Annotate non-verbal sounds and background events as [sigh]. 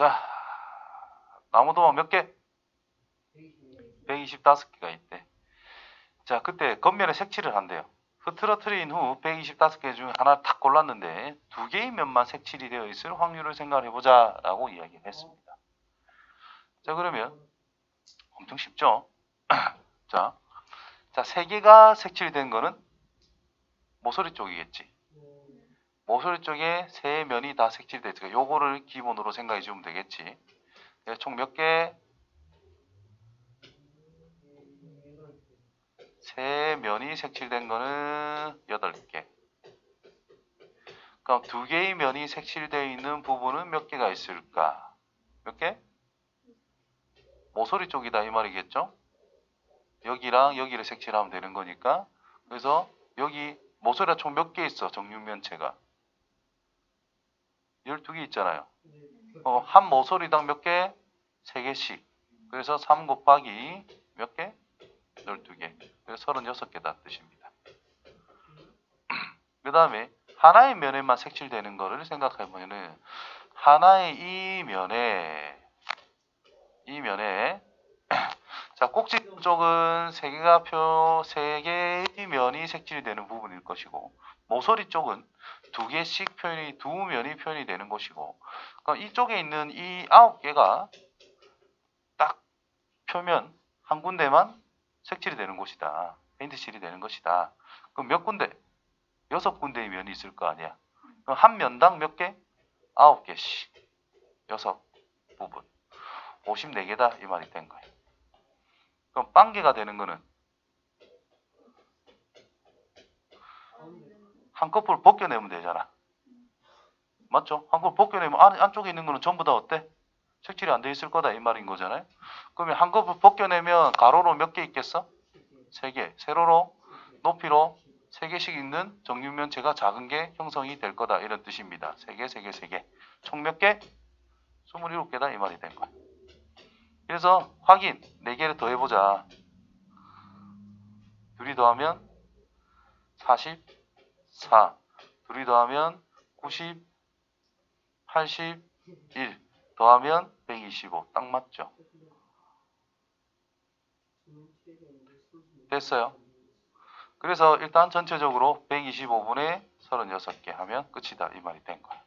자, 나무도마 몇 개? 125개가 있대. 자, 그때 겉면에 색칠을 한대요. 흐트러트린 후 125개 중에 하나 탁 골랐는데 두 개의 면만 색칠이 되어 있을 확률을 생각해 보자 라고 이야기를 했습니다. 자, 그러면 엄청 쉽죠? [clears throat] 자, 자, 세 개가 색칠된 거는 모서리 쪽이겠지. 모서리 쪽에 세 면이 다 색칠돼 있으니까 요거를 기본으로 생각해 주면 되겠지. 총 몇 개? 세 면이 색칠된 거는 8개. 그럼 두 개의 면이 색칠되어 있는 부분은 몇 개가 있을까? 몇 개? 모서리 쪽이다 이 말이겠죠? 여기랑 여기를 색칠하면 되는 거니까 그래서 여기 모서리가 총 몇 개 있어 정육면체가 12개 있잖아요 어, 한 모서리당 몇 개? 3개씩 그래서 3 곱하기 몇 개? 12개 그래서 36개다 뜻입니다 [clears throat] 그 다음에 하나의 면에만 색칠되는 거를 생각해보면은 하나의 이 면에 이 면에 [clears throat] 자 꼭지 쪽은 세 개가 표, 세 개의 면이 색칠이 되는 부분일 것이고 모서리 쪽은 두 개씩 표현이 두 면이 표현이 되는 것이고 그럼 이쪽에 있는 이 아홉 개가 딱 표면 한 군데만 색칠이 되는 곳이다. 페인트칠이 되는 것이다. 그럼 몇 군데? 여섯 군데의 면이 있을 거 아니야. 그럼 한 면당 몇 개? 아홉 개씩. 여섯 부분. 54개다 이 말이 된 거예요. 그럼 빵개가 되는 거는 한꺼풀 벗겨내면 되잖아. 맞죠? 한꺼풀 벗겨내면 안, 안쪽에 있는 거는 전부 다 어때? 색칠이 안 돼 있을 거다 이 말인 거잖아요. 그러면 한꺼풀 벗겨내면 가로로 몇 개 있겠어? 세 개. 세로로 높이로 세 개씩 있는 정육면체가 작은 게 형성이 될 거다 이런 뜻입니다. 세 개, 세 개, 세 개. 총 몇 개? 27개다 이 말이 된 거야. 그래서 확인 4개를 더해보자. 둘이 더하면 44. 둘이 더하면 90, 81. 더하면 125. 딱 맞죠? 됐어요. 그래서 일단 전체적으로 125분의 36개 하면 끝이다 이 말이 된 거야.